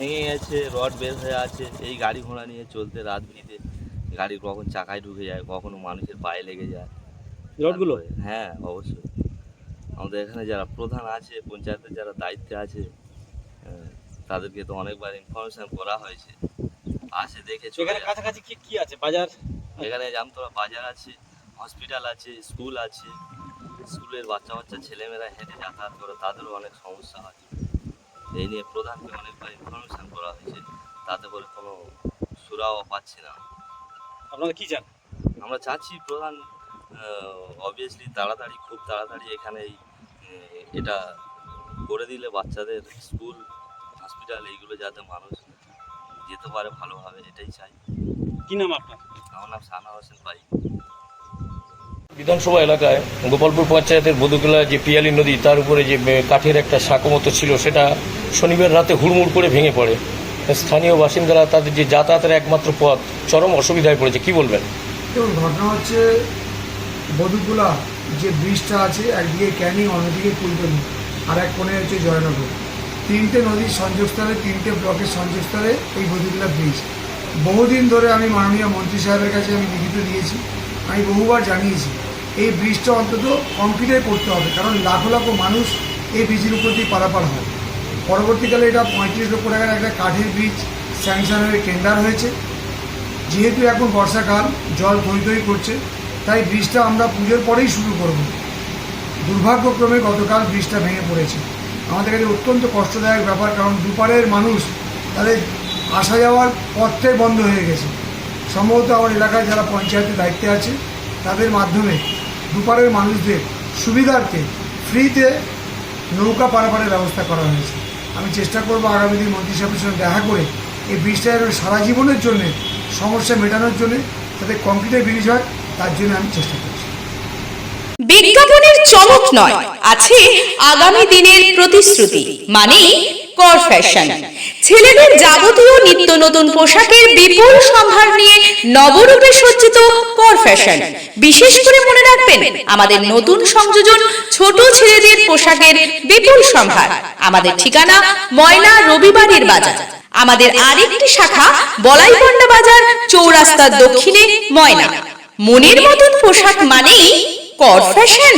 ভেঙে গেছে রড বের হয়ে আছে এই গাড়ি ঘোড়া নিয়ে চলতে রাত বিরিতে গাড়ি কখন চাকায় ঢুকে যায় কখনো মানুষের পায়ে লেগে যায়। রডগুলো? হ্যাঁ অবশ্যই। আমাদের এখানে যারা প্রধান আছে পঞ্চায়েতের যারা দায়িত্বে আছে হ্যাঁ, তাদেরকে তো অনেকবার ইনফরমেশন করা হয়েছে। আসে দেখে এখানে কাছাকাছি কি কি আছে? বাজার? এখানে জামতলা বাজার আছে হসপিটাল আছে স্কুল আছে। স্কুলের বাচ্চা বাচ্চা ছেলেমেয়েরা হেঁটে যাতায়াত করে তাদেরও অনেক সমস্যা হয়। এই নিয়ে প্রধানকে অনেকবার ইনফরমেশন করা হয়েছে তাতে করে কোনো সুরাও পাচ্ছি না। আপনারা কি চান আমরা চাচ্ছি প্রধান অবভিয়াসলি তাড়াতাড়ি খুব তাড়াতাড়ি এখানে এটা করে দিলে বাচ্চাদের স্কুল হসপিটাল এইগুলো যাতে মানুষ যেতে পারে ভালোভাবে এটাই চাই। কি নাম আপনার? আমার নাম সানা হোসেন পাই। বিধানসভা এলাকায় গোপালপুর পঞ্চায়েতের বধুকলা যে পিয়ালি নদী তার উপরে যে কাঠের একটা সাঁকো মতো ছিল সেটা শনিবার রাতে হুড়মুড় করে ভেঙে পড়ে। স্থানীয় বাসিন্দারা তাদের যে যাতায়াতের একমাত্র পথ, চরম অসুবিধায় পড়েছে। কি বলবেন? ঘটনা হচ্ছে বধুগুলা যে ব্রিজটা আছে, একদিকে ক্যানিং, অন্যদিকে কুলতলি, আর এক কোণে হচ্ছে জয়নগর। তিনটে নদীর সংযোগস্থলে, তিনটে ব্লকের সংযোগস্থলে এই বধুগুলা ব্রিজ। বহুদিন ধরে আমি মাননীয় মন্ত্রী সাহেবের কাছে আমি লিখিত দিয়েছি, আমি বহুবার জানিয়েছি, এই ব্রিজটা অন্তত কংক্রিটে করতে হবে, কারণ লাখো লাখো মানুষ এই ব্রিজের উপর দিয়ে পারাপার হয় পরবর্তীকালে এটা পঁয়ত্রিশ লক্ষ টাকার একটা কাঠের ব্রিজ স্যাংশন হয়ে টেন্ডার হয়েছে। যেহেতু এখন বর্ষাকাল, জল থই থই করছে, তাই ব্রিজটা আমরা পুজোর পরেই শুরু করব। দুর্ভাগ্যক্রমে গতকাল ব্রিজটা ভেঙে পড়েছে। আমাদের কাছে অত্যন্ত কষ্টদায়ক ব্যাপার, কারণ দুপারের মানুষ তাদের আসা যাওয়ার পথটাই বন্ধ হয়ে গেছে। সম্ভবত আমার এলাকায় যারা পঞ্চায়েতের দায়িত্বে আছে, তাদের মাধ্যমে দুপারের মানুষদের সুবিধার্থে, ফ্রিতে নৌকা পারাপারের ব্যবস্থা করা হয়েছে। আমি চেষ্টা করব আগামী দিন মন্ত্রী সাহেবের সঙ্গে দেখা করে এই ব্রিজটা সারা জীবনের জন্য, সমস্যা মেটানোর জন্য যাতে কংক্রিটের ব্রিজ হয়, তার জন্য আমি চেষ্টা করছি। বিজ্ঞাপনের চমক নয়, আছে আগামী দিনের প্রতিশ্রুতি মানে কর ফ্যাশন ছেলেদের যাবতীয় নিত্য নতুন পোশাকের বিপুল সম্ভার নিয়ে নবরূপে সজ্জিত কর ফ্যাশন বিশেষ করে মনে রাখবেন, আমাদের নতুন সংযোজন ছোট ছেলেদের পোশাকের বিপুল সম্ভার। আমাদের ঠিকানা ময়না রবিবারের বাজার। আমাদের আরেকটি শাখা বলাইপন্ডা বাজার, চৌরাস্তার দক্ষিণে ময়না। মনের মতন পোশাক মানেই কর ফ্যাশন